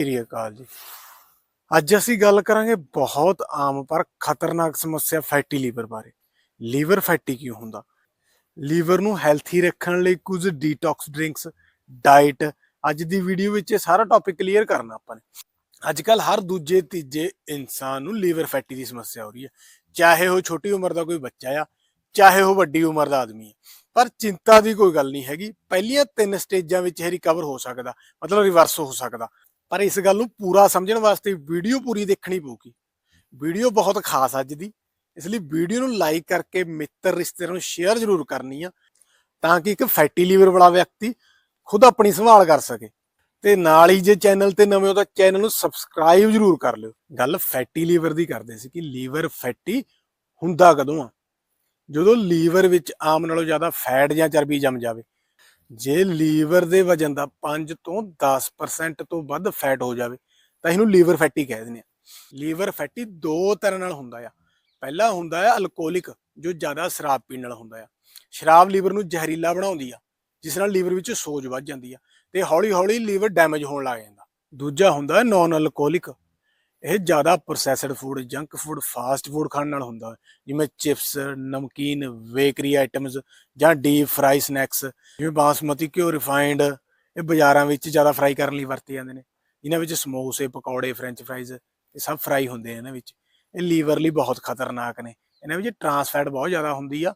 ਸ੍ਰੀ ਅਕਾਲ ਜੀ। ਅੱਜ ਅਸੀਂ ਗੱਲ ਕਰਾਂਗੇ ਬਹੁਤ ਆਮ ਪਰ ਖਤਰਨਾਕ ਸਮੱਸਿਆ ਫੈਟੀ ਲੀਵਰ ਬਾਰੇ। ਲੀਵਰ ਫੈਟੀ ਕਿਉਂ ਹੁੰਦਾ? ਲੀਵਰ ਨੂੰ ਹੈਲਥੀ ਰੱਖਣ ਲਈ ਕੁਝ ਡੀਟੌਕਸ ਡਰਿੰਕਸ ਡਾਈਟ ਅੱਜ ਦੀ ਵੀਡੀਓ ਵਿੱਚ ਇਹ ਸਾਰਾ ਟੌਪਿਕ ਕਲੀਅਰ ਕਰਨਾ ਆਪਾਂ ਨੇ। ਅੱਜ ਕੱਲ ਹਰ ਦੂਜੇ, ਤੀਜੇ ਇਨਸਾਨ ਨੂੰ ਲੀਵਰ ਫੈਟੀ ਦੀ ਸਮੱਸਿਆ ਹੋ ਰਹੀ ਹੈ। ਚਾਹੇ ਉਹ ਛੋਟੀ ਉਮਰ ਦਾ ਕੋਈ ਬੱਚਾ ਆ, ਚਾਹੇ ਉਹ ਵੱਡੀ ਉਮਰ ਦਾ ਆਦਮੀ ਹੈ ਪਰ ਚਿੰਤਾ ਦੀ ਕੋਈ ਗੱਲ ਨਹੀਂ ਹੈਗੀ। ਪਹਿਲੀਆਂ ਤਿੰਨ ਸਟੇਜਾਂ ਵਿੱਚ ਇਹ ਰਿਕਵਰ ਹੋ ਸਕਦਾ। ਮਤਲਬ ਰਿਵਰਸ ਹੋ ਸਕਦਾ। ਪਰ ਇਸ ਗੱਲ ਨੂੰ ਪੂਰਾ ਸਮਝਣ ਵਾਸਤੇ ਵੀਡੀਓ ਪੂਰੀ ਦੇਖਣੀ ਪਊਗੀ। ਵੀਡੀਓ ਬਹੁਤ ਖਾਸ ਅੱਜ ਦੀ। ਇਸ ਲਈ ਵੀਡੀਓ ਨੂੰ ਲਾਈਕ ਕਰਕੇ ਮਿੱਤਰ ਰਿਸ਼ਤੇਦਾਰਾਂ ਨੂੰ ਸ਼ੇਅਰ ਜ਼ਰੂਰ ਕਰਨੀ ਆ, ਤਾਂ ਕਿ ਇੱਕ ਫੈਟੀ ਲੀਵਰ ਵਾਲਾ ਵਿਅਕਤੀ ਖੁਦ ਆਪਣੀ ਸੰਭਾਲ ਕਰ ਸਕੇ। ਤੇ ਨਾਲ ਹੀ ਜੇ ਚੈਨਲ ਤੇ ਨਵੇਂ ਹੋ ਤਾਂ ਚੈਨਲ ਨੂੰ ਸਬਸਕ੍ਰਾਈਬ ਜ਼ਰੂਰ ਕਰ ਲਿਓ। ਗੱਲ ਫੈਟੀ ਲੀਵਰ ਦੀ ਕਰਦੇ ਸੀ ਕਿ ਲੀਵਰ ਫੈਟੀ ਹੁੰਦਾ ਕਦੋਂ ਆ? ਜਦੋਂ ਲੀਵਰ ਵਿੱਚ ਆਮ ਨਾਲੋਂ ਜ਼ਿਆਦਾ ਫੈਟ ਜਾਂ ਚਰਬੀ ਜੰਮ ਜਾਵੇ ਜੇ ਲੀਵਰ ਦੇ ਵਜਨ ਦਾ 5 ਤੋਂ 10% ਤੋਂ ਵੱਧ ਫੈਟ ਹੋ ਜਾਵੇ, ਤਾਂ ਇਹਨੂੰ ਲੀਵਰ ਫੈਟੀ ਕਹਿ ਦਿੰਦੇ ਆ। ਲੀਵਰ ਫੈਟੀ ਦੋ ਤਰ੍ਹਾਂ ਨਾਲ ਹੁੰਦਾ ਆ। ਪਹਿਲਾ ਹੁੰਦਾ ਆ ਅਲਕੋਹਲਿਕ ਜੋ ਜ਼ਿਆਦਾ ਸ਼ਰਾਬ ਪੀਣ ਨਾਲ ਹੁੰਦਾ ਆ। ਸ਼ਰਾਬ ਲੀਵਰ ਨੂੰ ਜ਼ਹਿਰੀਲਾ ਬਣਾਉਂਦੀ ਆ, ਜਿਸ ਨਾਲ ਲੀਵਰ ਵਿੱਚ ਸੋਜ ਵੱਧ ਜਾਂਦੀ ਆ ਤੇ ਹੌਲੀ-ਹੌਲੀ ਲੀਵਰ ਡੈਮੇਜ ਹੋਣ ਲੱਗ ਜਾਂਦਾ। ਦੂਜਾ ਹੁੰਦਾ ਨਾਨ ਅਲਕੋਹਲਿਕ ਇਹ ਜ਼ਿਆਦਾ processed food junk food fast food ਖਾਣ ਨਾਲ ਹੁੰਦਾ ਜਿਵੇਂ ਚਿਪਸ ਨਮਕੀਨ ਬੇਕਰੀ ਆਈਟਮਸ ਜਾਂ ਡੀਪ ਫਰਾਈ ਸਨੈਕਸ ਜਿਵੇਂ ਬਾਸਮਤੀ ਘਿਓ ਰਿਫਾਈਨਡ ਇਹ ਬਾਜ਼ਾਰਾਂ ਵਿੱਚ ਜ਼ਿਆਦਾ ਫਰਾਈ ਕਰਨ ਲਈ ਵਰਤੇ ਜਾਂਦੇ ਨੇ। ਇਹਨਾਂ ਵਿੱਚ ਸਮੋਸੇ, ਪਕੌੜੇ ਫ੍ਰੈਂਚ ਫਰਾਈਜ਼ ਇਹ ਸਭ ਫਰਾਈ ਹੁੰਦੇ ਆ ਇਹਨਾਂ ਵਿੱਚ। ਇਹ ਲੀਵਰ ਲਈ ਬਹੁਤ ਖਤਰਨਾਕ ਨੇ। ਇਹਨਾਂ ਵਿੱਚ ਟਰਾਂਸ ਫੈਟ ਬਹੁਤ ਜ਼ਿਆਦਾ ਹੁੰਦੀ ਆ।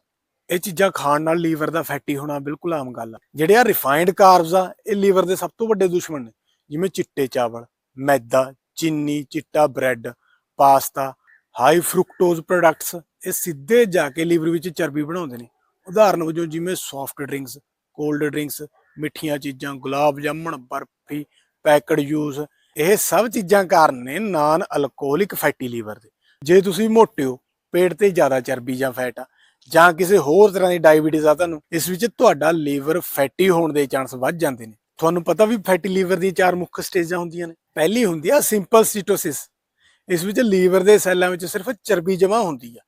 ਇਹ ਚੀਜ਼ਾਂ ਖਾਣ ਨਾਲ ਲੀਵਰ ਦਾ ਫੈਟੀ ਹੋਣਾ ਬਿਲਕੁਲ ਆਮ ਗੱਲ ਆ। ਜਿਹੜੇ ਆ ਰਿਫਾਈਨਡ ਕਾਰਬਸ ਆ, ਇਹ ਲੀਵਰ ਦੇ ਸਭ ਤੋਂ ਵੱਡੇ ਦੁਸ਼ਮਣ ਨੇ। ਜਿਵੇਂ ਚਿੱਟੇ ਚਾਵਲ, ਮੈਦਾ ਚੀਨੀ, ਚਿੱਟਾ bread, pasta high fructose products ਇਹ ਸਿੱਧੇ ਜਾ ਕੇ ਲੀਵਰ ਵਿੱਚ ਚਰਬੀ ਬਣਾਉਂਦੇ ਨੇ। ਉਦਾਹਰਨ ਵਜੋਂ ਜਿਵੇਂ ਸੌਫਟ ਡਰਿੰਕਸ ਕੋਲਡ ਡਰਿੰਕਸ ਮਿੱਠੀਆਂ ਚੀਜ਼ਾਂ, ਗੁਲਾਬ ਜਾਮਣ, ਬਰਫੀ ਪੈਕਡ ਜੂਸ ਇਹ ਸਭ ਚੀਜ਼ਾਂ ਕਾਰਨ ਨੇ ਨਾਨ ਅਲਕੋਹਲਿਕ ਫੈਟੀ ਲੀਵਰ ਦੇ। ਜੇ ਤੁਸੀਂ ਮੋਟੇ ਹੋ, ਪੇਟ ਤੇ ਜ਼ਿਆਦਾ ਚਰਬੀ ਜਾਂ ਫੈਟ ਆ, ਜਾਂ ਕਿਸੇ ਹੋਰ ਤਰ੍ਹਾਂ ਦੀ ਡਾਇਬੀਟੀਜ਼ ਆ, ਤੁਹਾਨੂੰ ਇਸ ਵਿੱਚ ਤੁਹਾਡਾ ਲੀਵਰ ਫੈਟੀ ਹੋਣ ਦੇ ਚਾਂਸ ਵੱਧ ਜਾਂਦੇ ਨੇ। ਤੁਹਾਨੂੰ ਪਤਾ ਵੀ ਫੈਟੀ ਲੀਵਰ ਦੀਆਂ ਚਾਰ ਮੁੱਖ ਸਟੇਜਾਂ ਹੁੰਦੀਆਂ ਨੇ। ਪਹਿਲੀ ਹੁੰਦੀ ਆ ਸਿੰਪਲ ਸੀਟੋਸਿਸ ਇਸ ਵਿੱਚ ਲੀਵਰ ਦੇ ਸੈੱਲਾਂ ਵਿੱਚ ਸਿਰਫ ਚਰਬੀ ਜਮ੍ਹਾਂ ਹੁੰਦੀ ਆ।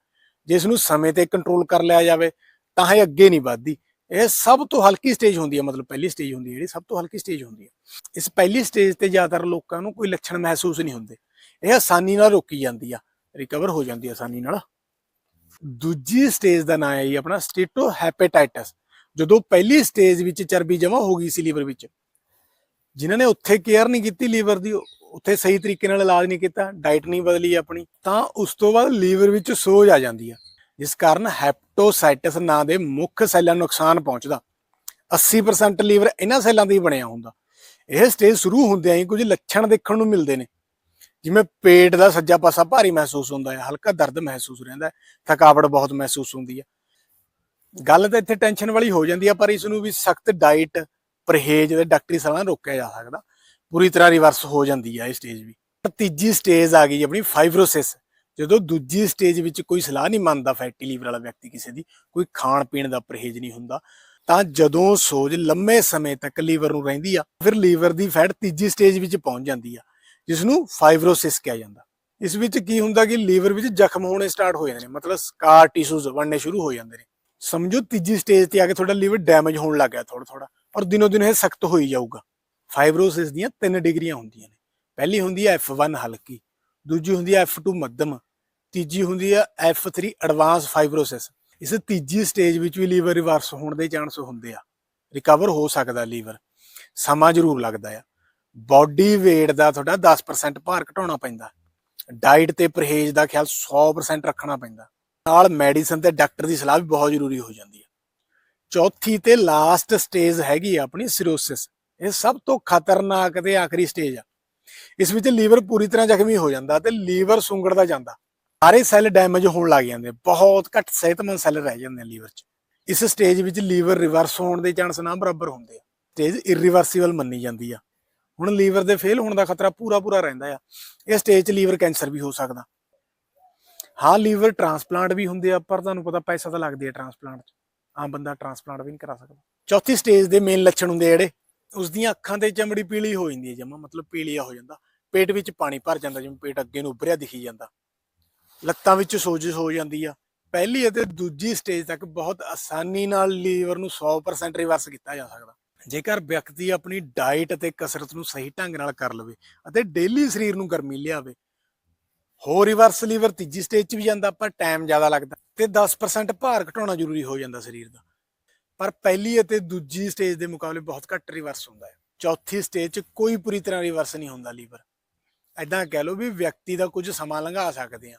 ਜਿਸ ਨੂੰ ਸਮੇਂ ਤੇ ਕੰਟਰੋਲ ਕਰ ਲਿਆ ਜਾਵੇ, ਤਾਂ ਇਹ ਅੱਗੇ ਨਹੀਂ ਵੱਧਦੀ। ਇਹ ਸਭ ਤੋਂ ਹਲਕੀ ਸਟੇਜ ਹੁੰਦੀ ਹੈ ਮਤਲਬ ਪਹਿਲੀ ਸਟੇਜ ਹੁੰਦੀ ਹੈ ਜਿਹੜੀ, ਸਭ ਤੋਂ ਹਲਕੀ ਸਟੇਜ ਹੁੰਦੀ ਹੈ ਇਸ ਪਹਿਲੀ ਸਟੇਜ ਤੇ ਜ਼ਿਆਦਾਤਰ ਲੋਕਾਂ ਨੂੰ ਕੋਈ ਲੱਛਣ ਮਹਿਸੂਸ ਨਹੀਂ ਹੁੰਦੇ। ਇਹ ਆਸਾਨੀ ਨਾਲ ਰੋਕੀ ਜਾਂਦੀ ਆ ਰਿਕਵਰ ਹੋ ਜਾਂਦੀ ਆਸਾਨੀ ਨਾਲ। ਦੂਜੀ ਸਟੇਜ ਦਾ ਨਾਮ ਹੈ ਜੀ ਆਪਣਾ ਸਟੇਟੋ ਹੈਪੇਟਾਈਟਸ ਜਦੋਂ ਪਹਿਲੀ ਸਟੇਜ ਵਿੱਚ ਚਰਬੀ ਜਮ੍ਹਾਂ ਹੋ ਗਈ ਸੀ ਲੀਵਰ ਵਿੱਚ ਜਿਨ੍ਹਾਂ ਨੇ ਉੱਥੇ ਕੇਅਰ ਨਹੀਂ ਕੀਤੀ ਲੀਵਰ ਦੀ, ਉੱਥੇ ਸਹੀ ਤਰੀਕੇ ਨਾਲ ਇਲਾਜ ਨਹੀਂ ਕੀਤਾ ਡਾਈਟ ਨਹੀਂ ਬਦਲੀ ਆਪਣੀ, ਤਾਂ ਉਸ ਤੋਂ ਬਾਅਦ ਲੀਵਰ ਵਿੱਚ ਸੋਜ ਆ ਜਾਂਦੀ ਆ, ਜਿਸ ਕਾਰਨ ਹੈਪਟੋਸਾਈਟਸ ਨਾਂ ਦੇ ਮੁੱਖ ਸੈੱਲਾਂ ਨੂੰ ਨੁਕਸਾਨ ਪਹੁੰਚਦਾ। 80% ਲੀਵਰ ਇਹਨਾਂ ਸੈੱਲਾਂ ਦਾ ਹੀ ਬਣਿਆ ਹੁੰਦਾ। ਇਹ ਸਟੇਜ ਸ਼ੁਰੂ ਹੁੰਦਿਆਂ ਹੀ ਕੁਝ ਲੱਛਣ ਦੇਖਣ ਨੂੰ ਮਿਲਦੇ ਨੇ। ਜਿਵੇਂ ਪੇਟ ਦਾ ਸੱਜਾ ਪਾਸਾ ਭਾਰੀ ਮਹਿਸੂਸ ਹੁੰਦਾ ਹੈ, ਹਲਕਾ ਦਰਦ ਮਹਿਸੂਸ ਰਹਿੰਦਾ ਹੈ, ਥਕਾਵਟ ਬਹੁਤ ਮਹਿਸੂਸ ਹੁੰਦੀ ਹੈ। ਗੱਲ ਤਾਂ ਇੱਥੇ ਟੈਨਸ਼ਨ ਵਾਲੀ ਹੋ ਜਾਂਦੀ ਹੈ ਪਰ ਇਸ ਨੂੰ ਵੀ ਸਖਤ ਡਾਈਟ ਪਰਹੇਜ਼ ਦੇ ਡਾਕਟਰੀ ਸਲਾਹ ਨਾਲ ਰੋਕਿਆ ਜਾ ਸਕਦਾ। ਪੂਰੀ ਤਰ੍ਹਾਂ ਰਿਵਰਸ ਹੋ ਜਾਂਦੀ ਆ ਇਹ ਸਟੇਜ ਵੀ। ਤੀਜੀ ਸਟੇਜ ਆ ਗਈ ਆਪਣੀ ਫਾਈਬਰੋਸਿਸ ਜਦੋਂ ਦੂਜੀ ਸਟੇਜ ਵਿੱਚ ਕੋਈ ਸਲਾਹ ਨਹੀਂ ਮੰਨਦਾ ਫੈਟੀ ਲੀਵਰ ਵਾਲਾ ਵਿਅਕਤੀ ਕਿਸੇ ਦੀ, ਕੋਈ ਖਾਣ ਪੀਣ ਦਾ ਪਰਹੇਜ਼ ਨਹੀਂ ਹੁੰਦਾ, ਤਾਂ ਜਦੋਂ ਸੋਜ ਲੰਮੇ ਸਮੇਂ ਤੱਕ ਲੀਵਰ ਨੂੰ ਰਹਿੰਦੀ ਆ, ਫਿਰ ਲੀਵਰ ਦੀ ਫੈਟ ਤੀਜੀ ਸਟੇਜ ਵਿੱਚ ਪਹੁੰਚ ਜਾਂਦੀ ਆ ਜਿਸ ਨੂੰ ਫਾਈਬਰੋਸਿਸ ਕਿਹਾ ਜਾਂਦਾ। ਇਸ ਵਿੱਚ ਕੀ ਹੁੰਦਾ ਕਿ ਲੀਵਰ ਵਿੱਚ ਜ਼ਖਮ ਹੋਣੇ ਸਟਾਰਟ ਹੋ ਜਾਂਦੇ ਨੇ, ਮਤਲਬ ਸਕਾਰ ਟਿਸ਼ੂਜ਼ ਬਣਨੇ ਸ਼ੁਰੂ ਹੋ ਜਾਂਦੇ ਨੇ। ਸਮਝੋ ਤੀਜੀ ਸਟੇਜ ਤੇ ਆ ਕੇ ਤੁਹਾਡਾ ਲੀਵਰ ਡੈਮੇਜ ਹੋਣ ਲੱਗ ਗਿਆ ਥੋੜਾ ਥੋੜਾ ਔਰ ਦਿਨੋ ਦਿਨ ਇਹ ਸਖਤ ਹੋਈ ਜਾਊਗਾ। ਫਾਈਬਰੋਸਿਸ ਦੀਆਂ ਤਿੰਨ ਡਿਗਰੀਆਂ ਹੁੰਦੀਆਂ ਨੇ। ਪਹਿਲੀ ਹੁੰਦੀ ਹੈ F1 ਹਲਕੀ, ਦੂਜੀ ਹੁੰਦੀ ਹੈ F2 ਮੱਧਮ, ਤੀਜੀ ਹੁੰਦੀ ਹੈ F3 ਐਡਵਾਂਸ ਫਾਈਬਰੋਸਿਸ ਇਸ ਤੀਜੀ ਸਟੇਜ ਵਿੱਚ ਵੀ ਲੀਵਰ ਰਿਵਰਸ ਹੋਣ ਦੇ ਚਾਂਸ ਹੁੰਦੇ ਆ। ਰਿਕਵਰ ਹੋ ਸਕਦਾ ਲੀਵਰ ਸਮਾਂ ਜ਼ਰੂਰ ਲੱਗਦਾ ਆ। ਬਾਡੀ weight ਦਾ ਤੁਹਾਡਾ 10% ਭਾਰ ਘਟਾਉਣਾ ਪੈਂਦਾ। ਡਾਈਟ ਤੇ ਪਰਹੇਜ਼ ਦਾ ਖਿਆਲ 100% ਰੱਖਣਾ ਪੈਂਦਾ। ਨਾਲ ਮੈਡੀਸਨ ਤੇ ਡਾਕਟਰ ਦੀ ਸਲਾਹ ਵੀ ਬਹੁਤ ਜ਼ਰੂਰੀ ਹੋ ਜਾਂਦੀ ਹੈ। ਚੌਥੀ ਤੇ ਲਾਸਟ ਸਟੇਜ ਹੈਗੀ ਆ ਆਪਣੀ ਸਿਰੋਸਿਸ ਇਹ ਸਭ ਤੋਂ ਖਤਰਨਾਕ ਤੇ ਆਖਰੀ ਸਟੇਜ ਆ। ਇਸ ਵਿੱਚ ਲੀਵਰ ਪੂਰੀ ਤਰ੍ਹਾਂ ਜ਼ਖਮੀ ਹੋ ਜਾਂਦਾ ਤੇ ਲੀਵਰ ਸੁੰਗੜਦਾ ਜਾਂਦਾ। ਸਾਰੇ ਸੈੱਲ ਡੈਮੇਜ ਹੋਣ ਲੱਗ ਜਾਂਦੇ ਬਹੁਤ ਘੱਟ ਸਿਹਤਮੰਦ ਸੈੱਲ ਰਹਿ ਜਾਂਦੇ ਆ ਲੀਵਰ 'ਚ। ਇਸ ਸਟੇਜ ਵਿੱਚ ਲੀਵਰ ਰਿਵਰਸ ਹੋਣ ਦੇ ਚਾਂਸ ਨਾ ਬਰਾਬਰ ਹੁੰਦੇ ਆ। ਸਟੇਜ ਇਰੀਵਰਸੀਬਲ ਮੰਨੀ ਜਾਂਦੀ ਆ। ਹੁਣ ਲੀਵਰ ਦੇ ਫੇਲ ਹੋਣ ਦਾ ਖਤਰਾ ਪੂਰਾ ਪੂਰਾ ਰਹਿੰਦਾ ਆ। ਇਹ ਸਟੇਜ 'ਚ ਲੀਵਰ ਕੈਂਸਰ ਵੀ ਹੋ ਸਕਦਾ। ਹਾਂ, ਲੀਵਰ ਟ੍ਰਾਂਸਪਲਾਂਟ ਵੀ ਹੁੰਦੇ ਆ ਪਰ ਤੁਹਾਨੂੰ ਪਤਾ ਪੈਸਾ ਤਾਂ ਲੱਗਦੀ ਹੈ ਟ੍ਰਾਂਸਪਲਾਂਟ 'ਚ। ਆਮ ਬੰਦਾ ਟ੍ਰਾਂਸਪਲਾਂਟ ਵੀ ਨਹੀਂ ਕਰਾ ਸਕਦਾ। ਚੌਥੀ ਸਟੇਜ ਦੇ ਮੇਨ ਲੱਛਣ ਹੁੰਦੇ ਆ ਜਿਹੜੇ ਉਸ ਦੀਆਂ ਅੱਖਾਂ ਤੇ ਚਮੜੀ ਪੀਲੀ ਹੋ ਜਾਂਦੀ ਹੈ ਜਮਾ, ਮਤਲਬ ਪੀਲੀਆ ਹੋ ਜਾਂਦਾ। ਪੇਟ ਵਿੱਚ ਪਾਣੀ ਭਰ ਜਾਂਦਾ, ਜਿਵੇਂ ਪੇਟ ਅੱਗੇ ਨੂੰ ਉੱਭਰਿਆ ਦਿਖੀ ਜਾਂਦਾ। ਲੱਤਾਂ ਵਿੱਚ ਸੋਜਸ਼ ਹੋ ਜਾਂਦੀ ਆ। ਪਹਿਲੀ ਅਤੇ ਦੂਜੀ ਸਟੇਜ ਤੱਕ ਬਹੁਤ ਆਸਾਨੀ ਨਾਲ ਲੀਵਰ ਨੂੰ 100% ਰਿਵਰਸ ਕੀਤਾ ਜਾ ਸਕਦਾ। ਜੇਕਰ ਵਿਅਕਤੀ ਆਪਣੀ ਡਾਈਟ ਅਤੇ ਕਸਰਤ ਨੂੰ ਸਹੀ ਢੰਗ ਨਾਲ ਕਰ ਲਵੇ ਅਤੇ ਡੇਲੀ ਸਰੀਰ ਨੂੰ ਗਰਮੀ ਲਿਆਵੇ ਹੋਰ ਰਿਵਰਸ ਲੀਵਰ ਤੀਜੀ ਸਟੇਜ 'ਚ ਵੀ ਜਾਂਦਾ, ਪਰ ਟਾਈਮ ਜ਼ਿਆਦਾ ਲੱਗਦਾ ਤੇ 10% ਭਾਰ ਘਟਾਉਣਾ ਜ਼ਰੂਰੀ ਹੋ ਜਾਂਦਾ ਸਰੀਰ ਦਾ। ਪਰ ਪਹਿਲੀ ਅਤੇ ਦੂਜੀ ਸਟੇਜ ਦੇ ਮੁਕਾਬਲੇ ਬਹੁਤ ਘੱਟ ਰਿਵਰਸ ਹੁੰਦਾ ਹੈ। ਚੌਥੀ ਸਟੇਜ 'ਚ ਕੋਈ ਪੂਰੀ ਤਰ੍ਹਾਂ ਰਿਵਰਸ ਨਹੀਂ ਹੁੰਦਾ ਲੀਵਰ। ਐਦਾਂ ਕਹਿ ਲਓ ਵੀ ਵਿਅਕਤੀ ਦਾ ਕੁਝ ਸਮਾਂ ਲੰਘਾ ਸਕਦੇ ਆ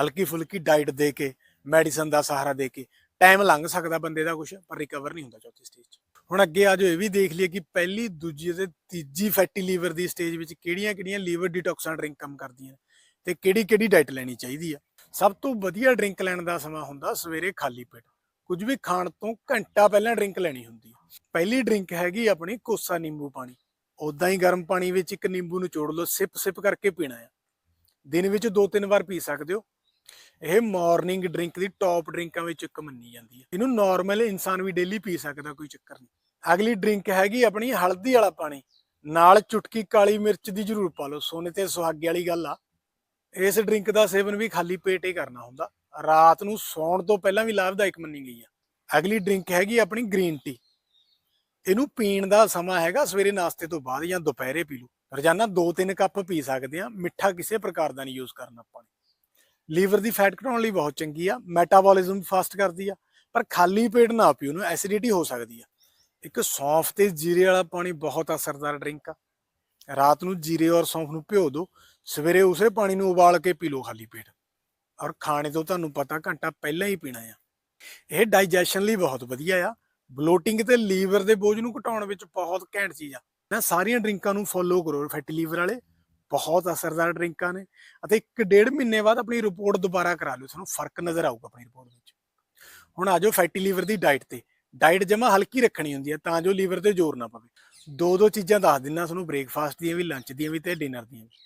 ਹਲਕੀ ਫੁਲਕੀ ਡਾਈਟ ਦੇ ਕੇ ਮੈਡੀਸਨ ਦਾ ਸਹਾਰਾ ਦੇ ਕੇ ਟਾਈਮ ਲੰਘ ਸਕਦਾ ਬੰਦੇ ਦਾ ਕੁਝ, ਪਰ ਰਿਕਵਰ ਨਹੀਂ ਹੁੰਦਾ ਚੌਥੀ ਸਟੇਜ 'ਚ। ਹੁਣ ਅੱਗੇ ਆਜੋ ਇਹ ਵੀ ਦੇਖ ਲਈਏ ਕਿ ਪਹਿਲੀ, ਦੂਜੀ ਅਤੇ ਤੀਜੀ ਫੈਟੀ ਲੀਵਰ ਦੀ ਸਟੇਜ ਵਿੱਚ ਕਿਹੜੀਆਂ-ਕਿਹੜੀਆਂ ਲੀਵਰ ਡਿਟੌਕਸਾਂ ਡਰਿੰਕ ਕੰਮ ਕਰਦੀਆਂ ਤੇ ਕਿਹੜੀ-ਕਿਹੜੀ ਡਾਈਟ ਲੈਣੀ ਚਾਹੀਦੀ ਆ। ਸਭ ਤੋਂ ਵਧੀਆ ਡਰਿੰਕ ਲੈਣ ਦਾ ਸਮਾਂ ਹੁੰਦਾ ਸਵੇਰੇ ਖਾਲੀ ਪੇਟ। ਕੁਝ ਵੀ ਖਾਣ ਤੋਂ ਘੰਟਾ ਪਹਿਲਾਂ ਡਰਿੰਕ ਲੈਣੀ ਹੁੰਦੀ ਹੈ ਪਹਿਲੀ ਡਰਿੰਕ ਹੈਗੀ ਆਪਣੀ ਕੋਸਾ ਨਿੰਬੂ ਪਾਣੀ। ਉਦਾਂ ਹੀ ਗਰਮ ਪਾਣੀ ਵਿੱਚ ਇੱਕ ਨਿੰਬੂ ਨਿਚੋੜ ਲਓ, ਸਿਪ ਸਿਪ ਕਰਕੇ ਪੀਣਾ ਆ। ਦਿਨ ਵਿੱਚ ਦੋ ਤਿੰਨ ਵਾਰ ਪੀ ਸਕਦੇ ਹੋ। ਇਹ ਮਾਰਨਿੰਗ ਡਰਿੰਕ ਦੀ ਟੌਪ ਡਰਿੰਕਾਂ ਵਿੱਚ ਇੱਕ ਮੰਨੀ ਜਾਂਦੀ ਹੈ ਇਹਨੂੰ ਨਾਰਮਲ ਇਨਸਾਨ ਵੀ ਡੇਲੀ ਪੀ ਸਕਦਾ, ਕੋਈ ਚੱਕਰ ਨਹੀਂ। ਅਗਲੀ ਡਰਿੰਕ ਹੈਗੀ ਆਪਣੀ ਹਲਦੀ ਵਾਲਾ ਪਾਣੀ। ਨਾਲ ਚੁਟਕੀ ਕਾਲੀ ਮਿਰਚ ਦੀ ਜ਼ਰੂਰ ਪਾ ਲਓ। ਸੋਨੇ ਤੇ ਸੁਹਾਗੇ ਵਾਲੀ ਗੱਲ ਆ। ਇਸ ਡਰਿੰਕ ਦਾ ਸੇਵਨ ਵੀ ਖਾਲੀ ਪੇਟ ਹੀ ਕਰਨਾ ਹੁੰਦਾ। ਰਾਤ ਨੂੰ ਸੌਣ ਤੋਂ ਪਹਿਲਾਂ ਵੀ ਲਾਭਦਾਇਕ ਮੰਨੀ ਗਈ ਆ। ਅਗਲੀ ਡਰਿੰਕ ਹੈਗੀ ਆਪਣੀ ਗ੍ਰੀਨ ਟੀ। ਇਹਨੂੰ ਪੀਣ ਦਾ ਸਮਾਂ ਹੈਗਾ ਸਵੇਰੇ ਨਾਸ਼ਤੇ ਤੋਂ ਬਾਅਦ ਜਾਂ ਦੁਪਹਿਰੇ ਪੀ ਲਓ। ਰੋਜ਼ਾਨਾ 2-3 ਕੱਪ ਪੀ ਸਕਦੇ ਆ। ਮਿੱਠਾ ਕਿਸੇ ਪ੍ਰਕਾਰ ਦਾ ਨਹੀਂ ਯੂਜ਼ ਕਰਨਾ ਆਪਾਂ ਨੇ। ਲੀਵਰ ਦੀ ਫੈਟ ਘਟਾਉਣ ਲਈ ਬਹੁਤ ਚੰਗੀ ਆ। ਮੈਟਾਬੋਲਿਜ਼ਮ ਫਾਸਟ ਕਰਦੀ ਆ। ਪਰ ਖਾਲੀ ਪੇਟ ਨਾ ਪੀਓ ਨੂੰ ਐਸਿਡਿਟੀ ਹੋ ਸਕਦੀ ਆ। ਇੱਕ ਸੌਂਫ ਤੇ ਜੀਰੇ ਵਾਲਾ ਪਾਣੀ ਬਹੁਤ ਅਸਰਦਾਰ ਡਰਿੰਕ ਆ। ਰਾਤ ਨੂੰ ਜੀਰੇ ਔਰ ਸੌਂਫ ਨੂੰ ਭਿਓ ਦਿਓ, ਸਵੇਰੇ ਉਸੇ ਪਾਣੀ ਨੂੰ ਉਬਾਲ ਕੇ ਪੀ ਲਓ ਖਾਲੀ ਪੇਟ। ਔਰ ਖਾਣੇ ਤੋਂ ਤੁਹਾਨੂੰ ਪਤਾ ਘੰਟਾ ਪਹਿਲਾਂ ਹੀ ਪੀਣਾ ਆ। ਇਹ ਡਾਈਜੈਸ਼ਨ ਲਈ ਬਹੁਤ ਵਧੀਆ ਆ। ਬਲੋਟਿੰਗ ਤੇ ਲੀਵਰ ਦੇ ਬੋਝ ਨੂੰ ਘਟਾਉਣ ਵਿੱਚ ਬਹੁਤ ਘੈਂਟ ਚੀਜ਼ ਆ। ਨਾ ਸਾਰੀਆਂ ਡਰਿੰਕਾਂ ਨੂੰ ਫੋਲੋ ਕਰੋ ਫੈਟੀ ਲੀਵਰ ਵਾਲੇ। ਬਹੁਤ ਅਸਰਦਾਰ ਡਰਿੰਕਾਂ ਨੇ। ਅਤੇ ਇੱਕ ਡੇਢ ਮਹੀਨੇ ਬਾਅਦ ਆਪਣੀ ਰਿਪੋਰਟ ਦੁਬਾਰਾ ਕਰਾ ਲਿਓ, ਤੁਹਾਨੂੰ ਫ਼ਰਕ ਨਜ਼ਰ ਆਊਗਾ ਆਪਣੀ ਰਿਪੋਰਟ ਵਿੱਚ। ਹੁਣ ਆਜੋ ਫੈਟੀ ਲੀਵਰ ਦੀ ਡਾਈਟ ਤੇ। ਡਾਈਟ ਜਮਾ ਹਲਕੀ ਰੱਖਣੀ ਹੁੰਦੀ ਹੈ ਤਾਂ ਜੋ ਲੀਵਰ ਤੇ ਜ਼ੋਰ ਨਾ ਪਵੇ। ਦੋ ਦੋ ਚੀਜ਼ਾਂ ਦੱਸ ਦਿੰਨਾ ਤੁਹਾਨੂੰ ਬ੍ਰੇਕਫਾਸਟ ਦੀਆਂ ਵੀ ਲੰਚ ਦੀਆਂ ਵੀ ਤੇ ਡਿਨਰ ਦੀਆਂ ਵੀ।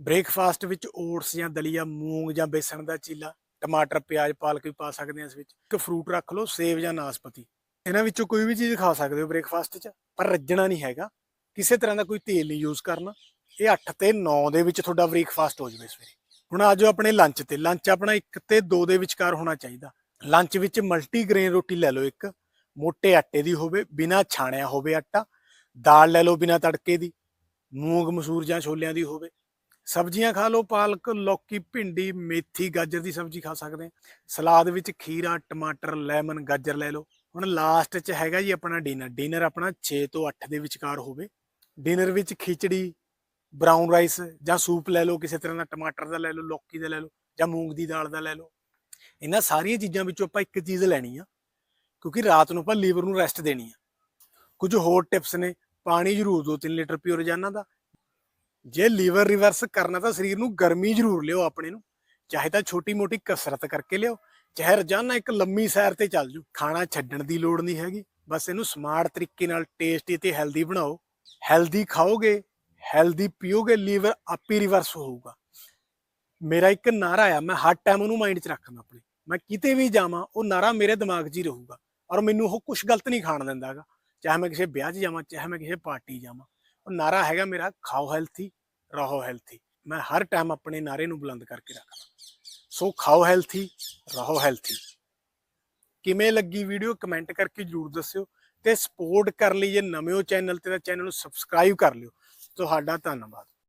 ਬ੍ਰੇਕਫਾਸਟ ਵਿੱਚ ਓਟਸ ਜਾਂ ਦਲੀਆ, ਮੂੰਗ ਜਾਂ ਬੇਸਣ ਦਾ ਚੀਲਾ, ਟਮਾਟਰ, ਪਿਆਜ਼ ਪਾਲਕ ਵੀ ਪਾ ਸਕਦੇ ਹਾਂ ਇਸ ਵਿੱਚ। ਇੱਕ ਫਰੂਟ ਰੱਖ ਲਓ, ਸੇਬ ਜਾਂ ਨਾਸਪਤੀ। ਇਹਨਾਂ ਵਿੱਚੋਂ ਕੋਈ ਵੀ ਚੀਜ਼ ਖਾ ਸਕਦੇ ਹੋ ਬ੍ਰੇਕਫਾਸਟ 'ਚ, ਪਰ ਰੱਜਣਾ ਨਹੀਂ ਹੈਗਾ। ਕਿਸੇ ਤਰ੍ਹਾਂ ਦਾ ਕੋਈ ਤੇਲ ਨਹੀਂ ਯੂਜ਼ ਕਰਨਾ। ਇਹ 8 ਤੇ 9 ਦੇ ਵਿੱਚ ਤੁਹਾਡਾ ਬ੍ਰੇਕਫਾਸਟ ਹੋ ਜਾਵੇ ਸਵੇਰੇ ਹੁਣ ਆਜੋ ਆਪਣੇ ਲੰਚ ਤੇ। ਲੰਚ ਆਪਣਾ 1 ਤੇ 2 ਦੇ ਵਿਚਕਾਰ ਹੋਣਾ ਚਾਹੀਦਾ। ਲੰਚ ਵਿੱਚ ਮਲਟੀ ਗ੍ਰੇਨ ਰੋਟੀ ਲੈ ਲਓ ਇੱਕ। ਮੋٹے ਆਟੇ ਦੀ ਹੋਵੇ, ਬਿਨਾ ਛਾਣਿਆ ਹੋਵੇ ਆਟਾ। ਦਾਲ ਲੈ ਲਓ ਬਿਨਾ ਤੜਕੇ ਦੀ, ਮੂੰਗ, ਮਸੂਰ ਜਾਂ ਛੋਲਿਆਂ ਦੀ ਹੋਵੇ। ਸਬਜ਼ੀਆਂ ਖਾ ਲਓ, ਪਾਲਕ, ਲੌਕੀ, ਭਿੰਡੀ, ਮੇਥੀ, ਗਾਜਰ ਦੀ ਸਬਜ਼ੀ ਖਾ ਸਕਦੇ ਆ ਸਲਾਦ ਵਿੱਚ ਖੀਰਾ, ਟਮਾਟਰ, ਲੈਮਨ, ਗਾਜਰ ਲੈ ਲਓ। ਹੁਣ ਲਾਸਟ 'ਚ ਹੈਗਾ ਜੀ ਆਪਣਾ ਡਿਨਰ ਡਿਨਰ ਆਪਣਾ 6 ਤੋਂ 8 ਦੇ ਵਿਚਕਾਰ ਹੋਵੇ। ਡਿਨਰ ਵਿੱਚ ਖਿਚੜੀ ਬਰਾਊਨ ਰਾਈਸ ਜਾਂ ਸੂਪ ਲੈ ਲਓ, ਕਿਸੇ ਤਰ੍ਹਾਂ ਦਾ ਟਮਾਟਰ ਦਾ ਲੈ ਲਓ, ਲੌਕੀ ਦਾ ਲੈ ਲਓ ਜਾਂ ਮੂੰਗ ਦੀ ਦਾਲ ਦਾ ਲੈ ਲਓ। ਇਹਨਾਂ ਸਾਰੀਆਂ ਚੀਜ਼ਾਂ ਵਿੱਚੋਂ ਆਪਾਂ ਇੱਕ ਚੀਜ਼ ਲੈਣੀ ਆ, ਕਿਉਂਕਿ ਰਾਤ ਨੂੰ ਆਪਾਂ ਲੀਵਰ ਨੂੰ ਰੈਸਟ ਦੇਣੀ ਆ। ਕੁਝ ਹੋਰ ਟਿਪਸ ਨੇ। ਪਾਣੀ ਜ਼ਰੂਰ 2-3 ਲੀਟਰ ਪੀਓ ਰੋਜ਼ਾਨਾ ਦਾ। ਜੇ ਲੀਵਰ ਰਿਵਰਸ ਕਰਨਾ ਤਾਂ ਸਰੀਰ ਨੂੰ ਗਰਮੀ ਜ਼ਰੂਰ ਲਿਓ ਆਪਣੇ ਨੂੰ। ਚਾਹੇ ਤਾਂ ਛੋਟੀ-ਮੋਟੀ ਕਸਰਤ ਕਰਕੇ ਲਿਓ, ਚਾਹੇ ਰੋਜ਼ਾਨਾ ਇੱਕ ਲੰਮੀ ਸੈਰ ਤੇ ਚੱਲ ਜਾਓ। ਖਾਣਾ ਛੱਡਣ ਦੀ ਲੋੜ ਨਹੀਂ ਹੈਗੀ। ਬਸ ਇਹਨੂੰ ਸਮਾਰਟ ਤਰੀਕੇ ਨਾਲ ਟੇਸਟੀ ਤੇ ਹੈਲਦੀ ਬਣਾਓ। ਹੈਲਦੀ ਖਾਓਗੇ, ਹੈਲਦੀ ਪੀਓਗੇ, ਲੀਵਰ ਆਪੀ ਰਿਵਰਸ ਹੋਊਗਾ। ਮੇਰਾ ਇੱਕ ਨਾਰਾ ਆ, ਮੈਂ ਹਰ ਟਾਈਮ ਉਹਨੂੰ ਮਾਈਂਡ 'ਚ ਰੱਖਦਾ ਆਪਣੇ। ਮੈਂ ਕਿਤੇ ਵੀ ਜਾਵਾਂ, ਉਹ ਨਾਰਾ ਮੇਰੇ ਦਿਮਾਗ 'ਚ ਹੀ ਰਹੂਗਾ। ਔਰ ਮੈਨੂੰ ਉਹ ਕੁਝ ਗਲਤ ਨਹੀਂ ਖਾਣ ਦਿੰਦਾਗਾ ਚਾਹੇ ਮੈਂ ਕਿਸੇ ਵਿਆਹ 'ਚ ਜਾਵਾਂ, ਚਾਹੇ ਮੈਂ ਕਿਸੇ ਪਾਰਟੀ ਜਾਵਾਂ, ਉਹ ਨਾਰਾ ਹੈਗਾ ਮੇਰਾ ਖਾਓ ਹੈਲਥੀ ਰਹੋ ਹੈਲਥੀ ਮੈਂ ਹਰ ਟਾਈਮ ਆਪਣੇ ਨਾਰੇ ਨੂੰ ਬੁਲੰਦ ਕਰਕੇ ਰੱਖਦਾ ਸੋ ਖਾਓ ਹੈਲਥੀ ਰਹੋ ਹੈਲਥੀ ਕਿਵੇਂ ਲੱਗੀ ਵੀਡੀਓ ਕਮੈਂਟ ਕਰਕੇ ਜਰੂਰ ਦੱਸਿਓ ਤੇ ਸਪੋਰਟ ਕਰ ਲਈ ਜੇ ਨਵੇਂ ਹੋ ਚੈਨਲ ਤੇ ਤਾਂ ਚੈਨਲ ਨੂੰ ਸਬਸਕ੍ਰਾਈਬ ਕਰ ਲਿਓ। ਤੁਹਾਡਾ ਧੰਨਵਾਦ।